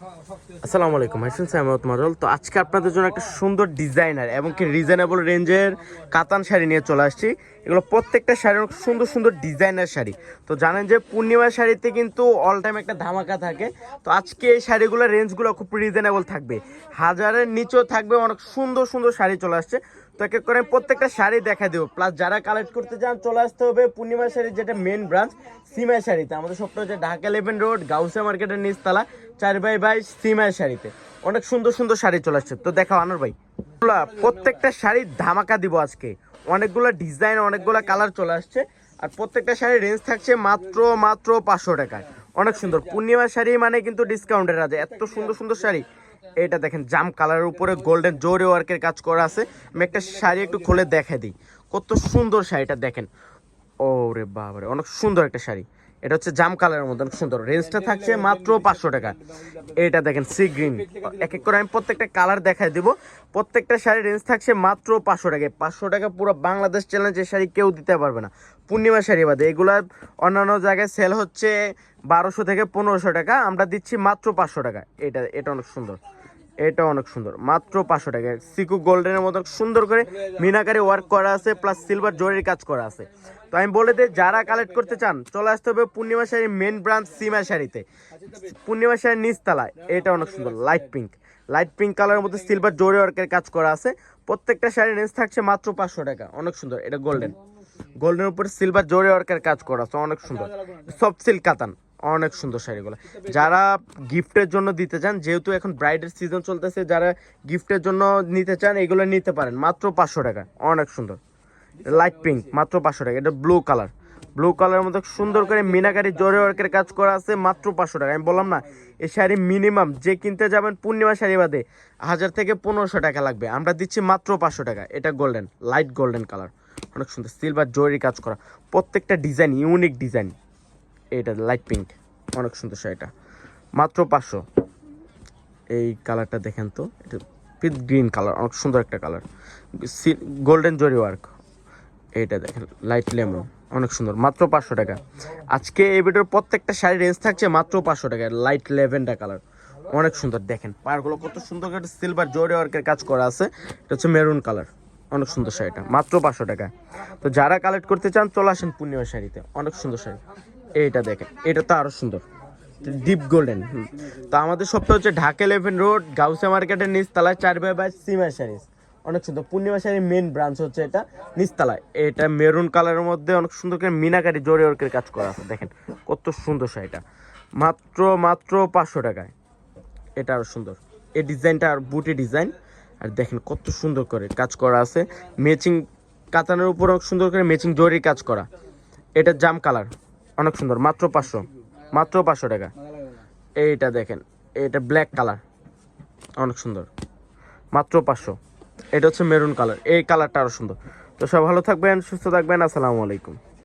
আসসালামু আলাইকুম হাসান সাহেমত মডেল তো আজকে আপনাদের জন্য একটা সুন্দর ডিজাইনার এবং কি রিজনেবল রেঞ্জের কাতান শাড়ি নিয়ে চলে আসছি। এগুলো প্রত্যেকটা শাড়ি অনেক সুন্দর সুন্দর ডিজাইনার শাড়ি। তো জানেন যে পূর্ণিমা শাড়িতে কিন্তু অল টাইম একটা ধামাকা থাকে। তো আজকে এই শাড়িগুলোর রেঞ্জগুলো খুব রিজনেবল থাকবে। হাজারের নিচেও থাকবে, অনেক সুন্দর সুন্দর শাড়ি চলে আসছে। তো এক করে প্রত্যেকটা শাড়ি দেখা দেবো। প্লাস যারা কালেক্ট করতে চান, চলে আসতে হবে পূর্ণিমা শাড়ির যেটা মেন ব্রাঞ্চ সিমাই শাড়িতে। আমাদের সবটা হচ্ছে ঢাকা ইলেভেন রোড গাউসা মার্কেটের নিচতলা, চার বাই বাই সিমাই শাড়িতে। অনেক সুন্দর সুন্দর শাড়ি চলে আসছে। তো দেখাও আনোর ভাই। প্রত্যেকটা শাড়ির ধামাকা দিব আজকে। অনেকগুলো ডিজাইন অনেকগুলো কালার চলে আসছে। আর প্রত্যেকটা শাড়ির রেঞ্জ থাকছে মাত্র মাত্র পাঁচশো টাকায়। অনেক সুন্দর। পূর্ণিমা শাড়ি মানে কিন্তু ডিসকাউন্টের আছে এত সুন্দর সুন্দর শাড়ি। এটা দেখেন, জাম কালারের উপরে গোল্ডেন জোরে ওয়ার্কের কাজ করা আছে। আমি একটা শাড়ি একটু খুলে দেখে দিই। কত সুন্দর শাড়িটা দেখেন। ও রে বাবারে, অনেক সুন্দর একটা শাড়ি। এটা হচ্ছে জাম কালারের মধ্যে, অনেক সুন্দর। রেঞ্জটা থাকছে মাত্র পাঁচশো টাকা। এটা দেখেন সি গ্রিন এক এক করে আমি প্রত্যেকটা কালার দেখাই দিব। প্রত্যেকটা শাড়ি রেঞ্জ থাকছে মাত্র পাঁচশো টাকায় পাঁচশো টাকা পুরো বাংলাদেশ চ্যালেঞ্জের শাড়ি কেউ দিতে পারবে না। পূর্ণিমা শাড়ি বাদে। এগুলা অন্যান্য জায়গায় সেল হচ্ছে বারোশো থেকে পনেরোশো টাকা। আমরা দিচ্ছি মাত্র পাঁচশো টাকা। এটা এটা অনেক সুন্দর। এটা অনেক সুন্দর। মাত্র পাঁচশো টাকা। সিকু গোল্ডেনের মতো সুন্দর করে মিনাকারি ওয়ার্ক করা আছে প্লাস সিলভার জরির কাজ করা আছে। তো আমি বলে দিই, যারা কালেক্ট করতে চান, চলে আসতে হবে পূর্ণিমা শাড়ির মেন ব্রাঞ্চ সিমা শাড়িতে। পূর্ণিমা শাড়ির নিচতলায়। এটা অনেক সুন্দর লাইট পিঙ্ক লাইট পিঙ্ক কালারের মধ্যে সিলভার জরি ওয়ার্কের কাজ করা আছে। প্রত্যেকটা শাড়ির রেঞ্জ থাকছে মাত্র পাঁচশো টাকা। অনেক সুন্দর, এটা গোল্ডেন গোল্ডেনের উপরে সিলভার জরি ওয়ার্কের কাজ করা আছে, অনেক সুন্দর। সফট সিল্ক কাতান। অনেক সুন্দর শাড়িগুলো। যারা গিফটের জন্য দিতে চান, যেহেতু এখন ব্রাইডের সিজন চলতেছে, যারা গিফটের জন্য নিতে চান, এগুলো নিতে পারেন। মাত্র পাঁচশো টাকা। অনেক সুন্দর। লাইট পিঙ্ক মাত্র পাঁচশো টাকা। এটা ব্লু কালার ব্লু কালারের মধ্যে সুন্দর করে মিনাকারি জরি ওয়ার্কের কাজ করা আছে, মাত্র পাঁচশো টাকা। আমি বললাম না, এই শাড়ি মিনিমাম যে কিনতে যাবেন পূর্ণিমা শাড়ি বাদে হাজার থেকে পনেরোশো টাকা লাগবে। আমরা দিচ্ছি মাত্র পাঁচশো টাকা। এটা গোল্ডেন লাইট গোল্ডেন কালার অনেক সুন্দর। সিলভার জরি কাজ করা। প্রত্যেকটা ডিজাইন ইউনিক ডিজাইন এটা লাইট পিঙ্ক অনেক সুন্দর শাড়িটা মাত্র পাঁচশো। এই কালারটা দেখেন তো, এটা পিট গ্রিন কালার অনেক সুন্দর একটা কালার গোল্ডেন জরি ওয়ার্ক এইটা দেখেন লাইট লেমন অনেক সুন্দর, মাত্র পাঁচশো টাকা। আজকে এই ভিডিওর প্রত্যেকটা শাড়ি রেঞ্জ থাকছে মাত্র পাঁচশো টাকা লাইট লেভেন্ডার কালার অনেক সুন্দর, দেখেন পাড়গুলো কত সুন্দর করে সিলভার জরি ওয়ার্কের কাজ করা আছে। এটা হচ্ছে মেরুন কালার অনেক সুন্দর শাড়িটা মাত্র পাঁচশো টাকা। তো যারা কালেক্ট করতে চান, চলে আসেন পূর্ণিমা শাড়িতে। অনেক সুন্দর শাড়ি। এইটা দেখেন, এটা তো আরও সুন্দর। ডিপ গোল্ডেন তো আমাদের সবটা হচ্ছে ঢাকা ইলেভেন রোড গাউসা মার্কেটের নিচতলায় চার বাই বাই সিমা শাড়িস অনেক সুন্দর, পূর্ণিমা শাড়ির মেন ব্রাঞ্চ হচ্ছে এটা নিচতলায়। এটা মেরুন কালারের মধ্যে অনেক সুন্দর করে মিনাকারি জরি ওর্কের কাজ করা আছে, দেখেন। কত সুন্দর শাড়িটা। মাত্র মাত্র পাঁচশো টাকায়। এটা আরও সুন্দর। এই ডিজাইনটা আর বুটি ডিজাইন। আর দেখেন কত সুন্দর করে কাজ করা আছে। ম্যাচিং কাতানের উপর অনেক সুন্দর করে ম্যাচিং জরির কাজ করা। এটা জাম কালার অনেক সুন্দর, মাত্র পাঁচশো মাত্র পাঁচশো টাকা। এইটা দেখেন এটা ব্ল্যাক কালার অনেক সুন্দর, মাত্র পাঁচশো। এটা হচ্ছে মেরুন কালার এই কালারটা আরও সুন্দর। তো সব ভালো থাকবেন, সুস্থ থাকবেন, আসসালামু আলাইকুম।